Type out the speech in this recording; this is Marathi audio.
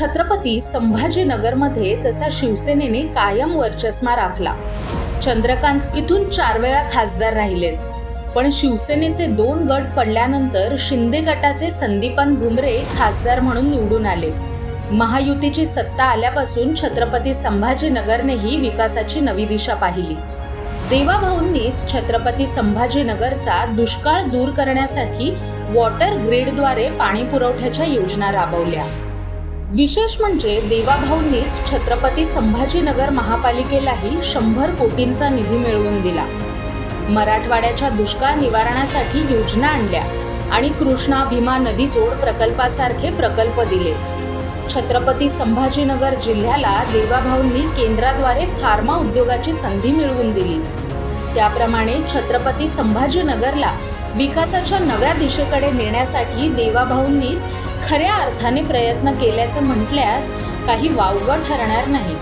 छत्रपती संभाजीनगरमध्ये तसा शिवसेनेने कायम वर्चस्मा राखला. चंद्रकांत इथून चार वेळा खासदार राहिलेत. पण शिवसेनेचे दोन गट पडल्यानंतर शिंदे गटाचे संदीपान भुमरे खासदार म्हणून निवडून आले. महायुतीची सत्ता आल्यापासून छत्रपती संभाजीनगरनेही विकासाची नवी दिशा पाहिली. देवाभाऊंनीच छत्रपती संभाजीनगरचा दुष्काळ दूर करण्यासाठी वॉटर ग्रीडद्वारे पाणी पुरवठ्याच्या योजना राबवल्या. विशेष म्हणजे देवाभाऊंनीच छत्रपती संभाजीनगर महापालिकेलाही शंभर कोटींचा निधी मिळवून दिला. मराठवाड्याच्या दुष्काळ निवारणासाठी योजना आणल्या आणि कृष्णा भीमा नदी जोड प्रकल्पासारखे प्रकल्प दिले. छत्रपती संभाजीनगर जिल्ह्याला देवाभाऊंनी केंद्राद्वारे फार्मा उद्योगाची संधी मिळवून दिली. त्याप्रमाणे छत्रपती संभाजीनगरला विकासाच्या नव्या दिशेकडे नेण्यासाठी देवाभाऊंनीच खऱ्या अर्थाने प्रयत्न केल्याचं म्हटल्यास काही वावगं ठरणार नाही.